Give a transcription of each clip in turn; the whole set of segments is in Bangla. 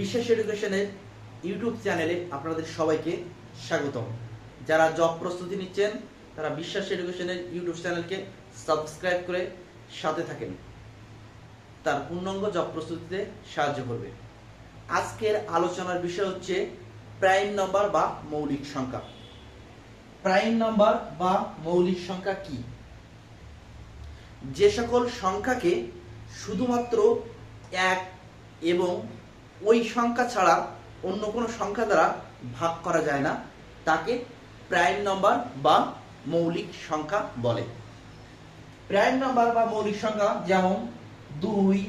বিশেষ এডুকেশনের ইউটিউব চ্যানেলে আপনাদের সবাইকে স্বাগতম। যারা জব প্রস্তুতি নিচ্ছেন, তারা বিশ্বাস এডুকেশনের ইউটিউব চ্যানেলকে সাবস্ক্রাইব করে সাথে থাকেন। তার পূর্ণাঙ্গ জব প্রস্তুতিতে সাহায্য করবে। আজকের আলোচনার বিষয় হচ্ছে প্রাইম নাম্বার বা মৌলিক সংখ্যা। প্রাইম নাম্বার বা মৌলিক সংখ্যা কি? যে সকল সংখ্যাকে শুধুমাত্র এক এবং ওই সংখ্যা ছাড়া অন্য কোনো সংখ্যা দ্বারা ভাগ করা যায় না। তাকে প্রাইম নাম্বার বা মৌলিক সংখ্যা বলে। প্রাইম নাম্বার বা মৌলিক সংখ্যা যেমন দুই,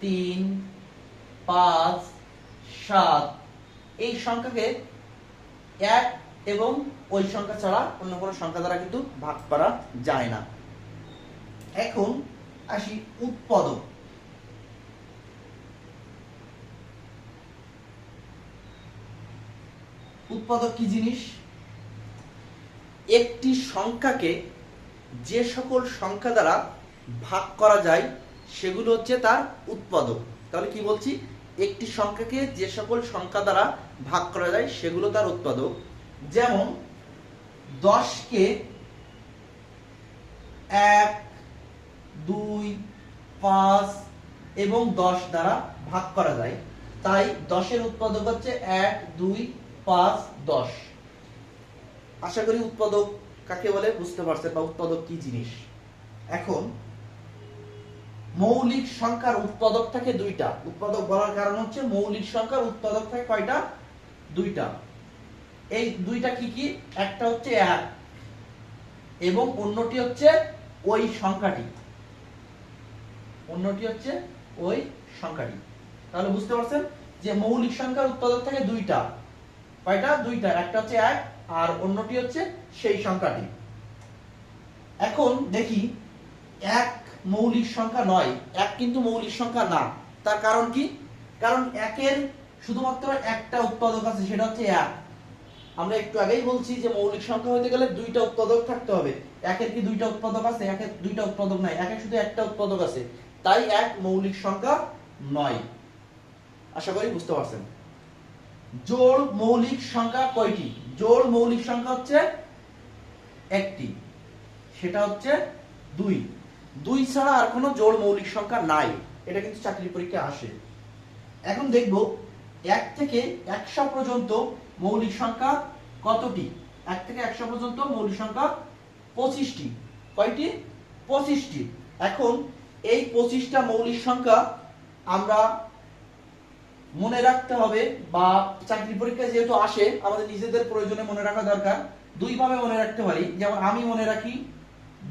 তিন, পাঁচ, সাত, এই সংখ্যাকে এক এবং ওই সংখ্যা ছাড়া অন্য কোনো সংখ্যা দ্বারা কিন্তু ভাগ করা যায় না। এখন আসি উৎপাদক। উৎপাদক কি জিনিস? একটি সংখ্যাকে যে সকল সংখ্যা দ্বারা ভাগ করা যায়, সেগুলো হচ্ছে তার উৎপাদক। তাহলে কি বলছি? একটি সংখ্যাকে যে সকল সংখ্যা দ্বারা ভাগ করা যায়, সেগুলো তার উৎপাদক। যেমন, দশকে এক, দুই, পাঁচ এবং দশ দ্বারা ভাগ করা যায়। তাই দশের উৎপাদক হচ্ছে এক, দুই পাঁচ, দশ। আশা করি উৎপাদক কাকে বলে? বুঝতে পারছেন বা উৎপাদক কি জিনিস? এখন মৌলিক সংখ্যার উৎপাদক থাকে দুইটা। উৎপাদক বলার কারণ হচ্ছে মৌলিক সংখ্যার উৎপাদক থাকে কয়টা? দুইটা। এই দুইটা কি কি? একটা হচ্ছে এক এবং অন্যটি হচ্ছে ওই সংখ্যাটি। অন্যটি হচ্ছে ওই সংখ্যাটি। তাহলে বুঝতে পারছেন? যে মৌলিক সংখ্যার উৎপাদক থাকে দুইটা। কয়টা? দুইটা। একটা হচ্ছে এক, আর অন্যটি হচ্ছে সেই সংখ্যাটি। এখন দেখি, এক মৌলিক সংখ্যা নয়, এক কিন্তু মৌলিক সংখ্যা না। তার কারণ কি? কারণ একের শুধুমাত্র একটা উৎপাদক আছে, সেটা হচ্ছে এক। আমরা একটু আগেই বলছি যে মৌলিক সংখ্যা হতে গেলে দুইটা উৎপাদক থাকতে হবে। একের কি দুইটা উৎপাদক আছে? একের দুইটা উৎপাদক নাই। একের শুধু একটা উৎপাদক আছে। তাই এক মৌলিক সংখ্যা নয়। আশা করি বুঝতে পারছেন। জোড় মৌলিক সংখ্যা কয়টি? জোড় মৌলিক সংখ্যা হচ্ছে একটি। সেটা হচ্ছে দুই। দুই ছাড়া আর কোনো জোড় মৌলিক সংখ্যা নাই। এটা কিন্তু চাকরি পরীক্ষা আসে। এখন দেখব এক থেকে একশো পর্যন্ত মৌলিক সংখ্যা কতটি? এক থেকে একশো পর্যন্ত মৌলিক সংখ্যা পঁচিশটি। কয়টি? পঁচিশটি। এখন এই পঁচিশটা মৌলিক সংখ্যা আমরা মনে রাখতে হবে বা চাকরি পরীক্ষা যেহেতু আসে, আমাদের নিজেদের প্রয়োজনে মনে রাখা দরকার। দুই ভাবে মনে রাখতে পারি, যেমন আমি মনে রাখি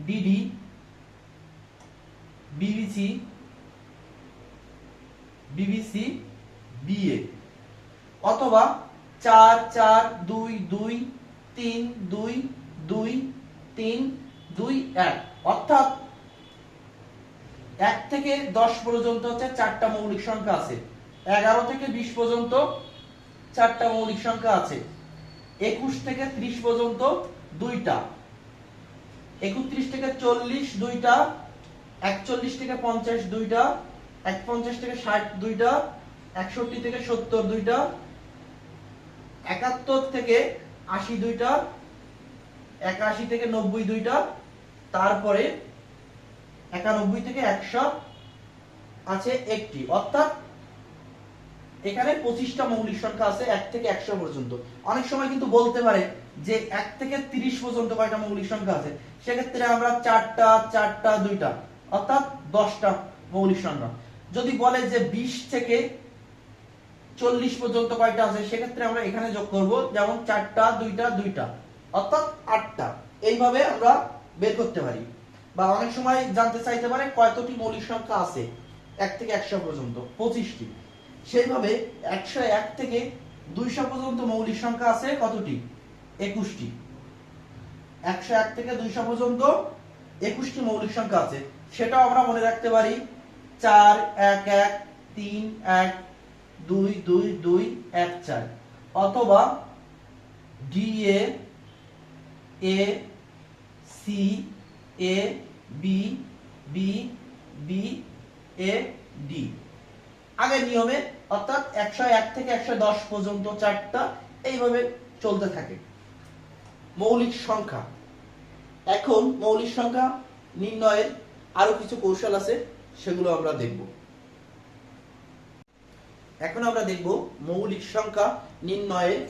ডিডি বিবিসি বিবিসি বিএ অথবা চার চার, দুই দুই, তিন, দুই দুই, তিন, দুই, এক। অর্থাৎ এক থেকে দশ পর্যন্ত হচ্ছে চারটা মৌলিক সংখ্যা আছে। এগারো থেকে বিশ পর্যন্ত চারটা মৌলিক সংখ্যা আছে। একুশ থেকে ত্রিশ পর্যন্ত দুইটা। একত্রিশ থেকে চল্লিশ দুইটা, একচল্লিশ থেকে পঞ্চাশ দুইটা এক পঞ্চাশ থেকে ষাট দুইটা, একষট্টি থেকে সত্তর দুইটা, একাত্তর থেকে আশি দুইটা, একাশি থেকে নব্বই দুইটা, তারপরে একানব্বই থেকে একশো আছে একটি। অর্থাৎ এখানে পঁচিশটা মৌলিক সংখ্যা আছে, এক থেকে একশো পর্যন্ত। অনেক সময় কিন্তু বলতে পারে যে এক থেকে তিরিশ পর্যন্ত কয়টা মৌলিক সংখ্যা আছে? সেক্ষেত্রে আমরা চারটা চারটা, দুইটা, অর্থাৎ দশটা মৌলিক সংখ্যা। যদি বলে যে বিশ থেকে চল্লিশ পর্যন্ত কয়টা আছে, সেক্ষেত্রে আমরা এখানে যোগ করব, যেমন চারটা, দুইটা দুইটা, অর্থাৎ আটটা। এইভাবে আমরা বের করতে পারি। বা অনেক সময় জানতে চাইতে পারে কয়টি মৌলিক সংখ্যা আছে, এক থেকে একশো পর্যন্ত, পঁচিশটি। সেইভাবে একশো এক থেকে দুইশো পর্যন্ত মৌলিক সংখ্যা আছে কতটি? একুশটি। একশো এক থেকে দুইশো পর্যন্ত একুশটি মৌলিক সংখ্যা আছে। সেটাও আমরা মনে রাখতে পারি চার, এক এক, তিন, এক, দুই দুই দুই, এক, চার। অথবা D A C A B B B A D আগের নিয়মে অর্থাৎ একশো এক থেকে একশো দশ পর্যন্ত চারটা এইভাবে চলতে থাকে। মৌলিক সংখ্যা। এখন মৌলিক সংখ্যা নির্ণয়ের আরও কিছু কৌশল আছে, সেগুলো আমরা দেখব। এখন আমরা দেখব মৌলিক সংখ্যা নির্ণয়ের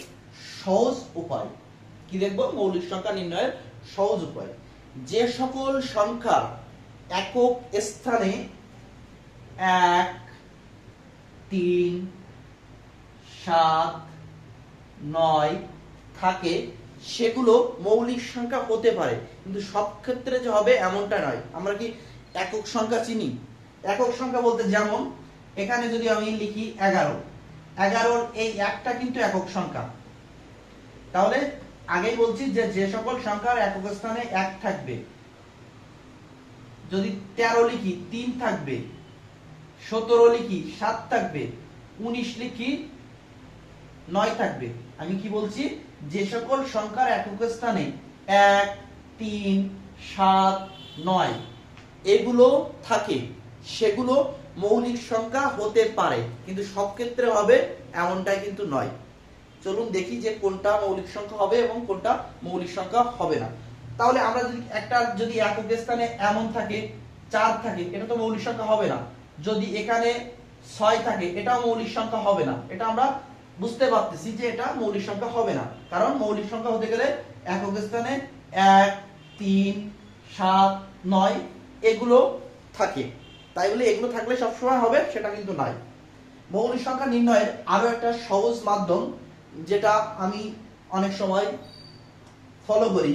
সহজ উপায়। কি দেখব? মৌলিক সংখ্যা নির্ণয়ের সহজ উপায়। যে সকল সংখ্যা একক স্থানে এক তিন, সাত, নয় থাকে, সেগুলো মৌলিক সংখ্যা হতে পারে। কিন্তু সব ক্ষেত্রে যে হবে এমনটা নয়। আমরা কি একক সংখ্যা চিনি? একক সংখ্যা বলতে যেমন, এখানে যদি আমি লিখি এগারো, এগারোর এই একটা কিন্তু একক সংখ্যা। তাহলে আগেই বলছি যে যে সকল সংখ্যার একক স্থানে এক থাকবে। যদি তেরো লিখি, তিন থাকবে। সতেরো লিখি, সাত থাকবে, উনিশ লিখি, নয় থাকবে। আমি কি বলছি? যে সকল সংখ্যার একক স্থানে এক, তিন, সাত, নয়, এগুলো থাকে। সেগুলো মৌলিক সংখ্যা হতে পারে, কিন্তু সব ক্ষেত্রে হবে এমনটাই কিন্তু নয়। চলুন দেখি যে কোনটা মৌলিক সংখ্যা হবে এবং কোনটা মৌলিক সংখ্যা হবে না। তাহলে আমরা যদি একটা, যদি একক স্থানে এমন থাকে, চার থাকে, এটা তো মৌলিক সংখ্যা হবে না। যদি এখানে ছয় থাকে, এটাও মৌলিক সংখ্যা হবে না। এটা আমরা বুঝতে পারতেছি যে এটা মৌলিক সংখ্যা হবে না। কারণ মৌলিক সংখ্যা হতে গেলে একক স্থানে এক, তিন, সাত, নয় এগুলো থাকে। তাই বলে এগুলো থাকলে সবসময় হবে, সেটা কিন্তু নয় মৌলিক সংখ্যা নির্ণয়ের আরও একটা সহজ মাধ্যম যেটা আমি অনেক সময় ফলো করি,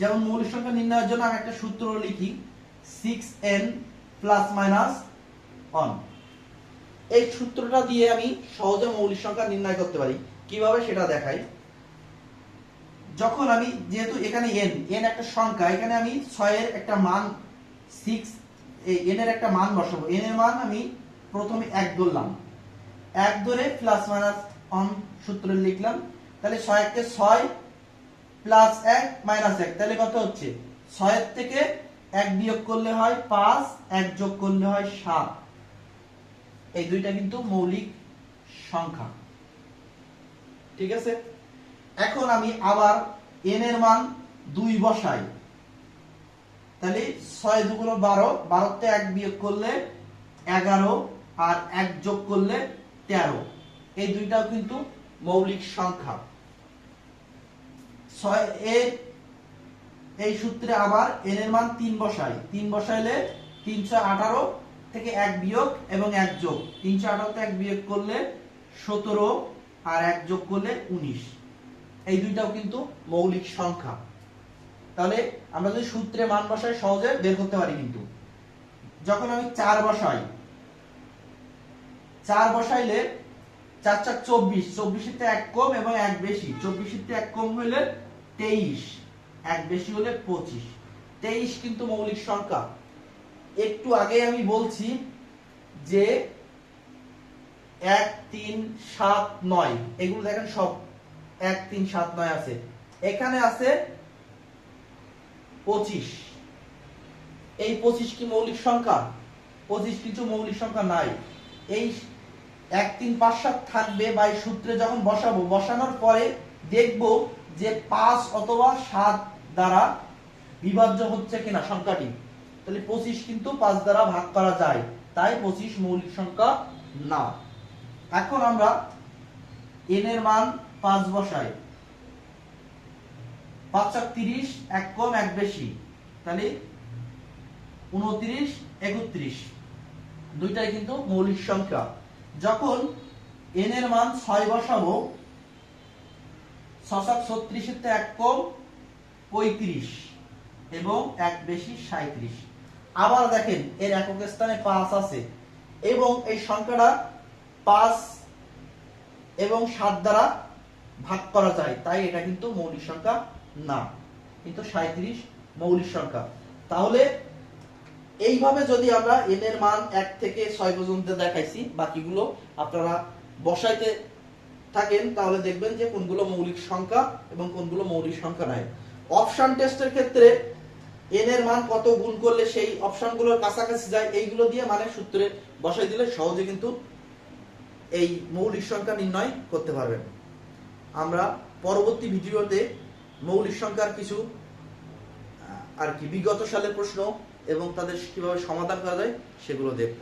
যেমন মৌলিক সংখ্যা নির্ণয়ের জন্য আমি একটা সূত্র লিখি six n plus minus one এই সূত্রটা দিয়ে আমি সহজে মৌলিক সংখ্যা নির্ণয় করতে পারি। কীভাবে সেটা দেখাই? যখন আমি, যেহেতু এখানে এন এন একটা সংখ্যা, এখানে আমি ছয়ের একটা মান সিক্স এন এর একটা মান বসাবো। এন এর মান আমি প্রথমে এক ধরলাম। এক ধরে প্লাস মাইনাস অন সূত্রে লিখলাম। তাহলে ছয় এককে ছয় প্লাস এক মাইনাস এক। তাহলে কত হচ্ছে? ছয়ের থেকে এক বিয়োগ করলে হয় পাঁচ, এক যোগ করলে হয় সাত। এই দুইটা কিন্তু মৌলিক সংখ্যা। ঠিক আছে? এখন আমি আবার এন এর মান দুই বসাই। তাহলে ছয় দুগুণ বারো, বারোতে এক বিয়োগ করলে এগারো আর এক যোগ করলে তেরো। এই দুইটাও কিন্তু মৌলিক সংখ্যা। ছয় এই সূত্রে আবার এন এর মান তিন বসাই। তিন বসাইলে তিনশো আঠারো থেকে এক বিয়োগ এবং এক যোগ। তিনশো আঠারোতে এক বিয়োগ করলে সতেরো আর এক যোগ করলে উনিশ। এই দুইটাও কিন্তু মৌলিক সংখ্যা। তাহলে আমরা যদি সূত্রে মান বসাই, সহজে বের করতে পারি কিন্তু। যখন আমি চার বসাই, চার বসাইলে চার চার চব্বিশ, চব্বিশের এক কম এবং এক বেশি। চব্বিশের এক কম হইলে তেইশ, এক বেশি হলে পঁচিশ। তেইশ কিন্তু মৌলিক সংখ্যা। একটু আগে আমি বলছি যে এক, তিন, সাত, নয়। এগুলো দেখেন সব। এক, তিন, সাত, নয় আছে। এখানে আছে পঁচিশ। এই পঁচিশ কি মৌলিক সংখ্যা? পঁচিশ কিছু মৌলিক সংখ্যা নাই। এই এক, তিন, পাঁচ, সাত থাকবে বা এই সূত্রে যখন বসাবো, বসানোর পরে দেখব যে পাঁচ অথবা সাত দ্বারা বিভাজ্য হচ্ছে কিনা সংখ্যাটি। তাহলে পঁচিশ কিন্তু পাঁচ দ্বারা ভাগ করা যায়। তাই পঁচিশ মৌলিক সংখ্যা না। এখন আমরা এন এর মান পাঁচ বসাই। পাঁচ চার তিরিশ, এক কম, এক বেশি। তাহলে উনত্রিশ, একত্রিশ। দুইটাই কিন্তু মৌলিক সংখ্যা। যখন এন এর মান ছয় বসাবো ছশাক ছত্রিশের তো এক কম, পঁয়ত্রিশ। এবং এক বেশি সাঁত্রিশ আবার দেখেন, এর একক স্থানে পাঁচ আছে। এবং এই সংখ্যাটা পাঁচ এবং সাত দ্বারা ভাগ করা যায়। তাই এটা কিন্তু মৌলিক সংখ্যা না। কিন্তু সাঁত্রিশ মৌলিক সংখ্যা। তাহলে এইভাবে যদি আমরা এন এর মান এক থেকে ছয় পর্যন্ত দেখাইছি, বাকিগুলো আপনারা বসাইতে থাকেন, তাহলে দেখবেন যে কোনগুলো মৌলিক সংখ্যা এবং কোনগুলো মৌলিক সংখ্যা নাই। অপশন টেস্টের ক্ষেত্রে এন এর মান কত গুণ করলে সেই অপশনগুলোর কাছাকাছি যায়, এইগুলো দিয়ে মানে সূত্রে বসাই দিলে সহজে কিন্তু এই মৌলিক সংখ্যা নির্ণয় করতে পারবেন। আমরা পরবর্তী ভিডিওতে মৌলিক সংখ্যার কিছু আর কি বিগত সালের প্রশ্ন এবং তাদের কীভাবে সমাধান করা যায় সেগুলো দেখব।